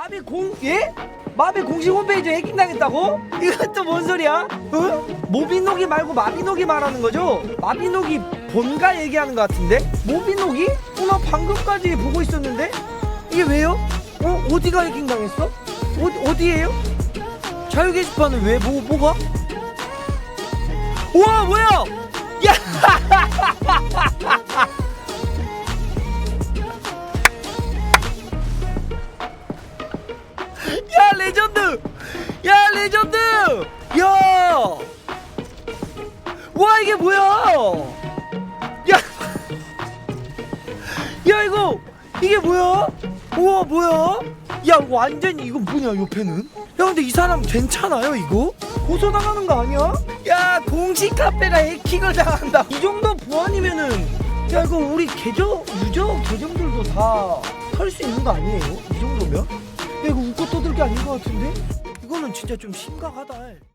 마비 공 예? 마비 공식 홈페이지 해킹 당했다고? 이것도 뭔 소리야? 어? 모비노기 말고 마비노기 말하는 거죠? 마비노기 본가 얘기하는 것 같은데? 모비노기? 어, 나 방금까지 보고 있었는데? 이게 왜요? 어? 어디가 해킹 당했어? 어디, 어디에요? 자유 게시판은 왜 뭐, 뭐가? 우와 뭐야? 야! 야 레전드! 야! 와 이게 뭐야? 야! 야 이거 이게 뭐야? 우와 뭐야? 야 완전히 이거 뭐냐 옆에는? 야 근데 이 사람 괜찮아요 이거? 고소 당하는 거 아니야? 야 공식 카페가 해킹을 당한다. 이 정도 보안이면은 야 이거 우리 계정 유저 계정들도 다 털 수 있는 거 아니에요? 이 정도면? 야 이거 웃고 떠들 게 아닌 것 같은데? 진짜 좀 심각하다.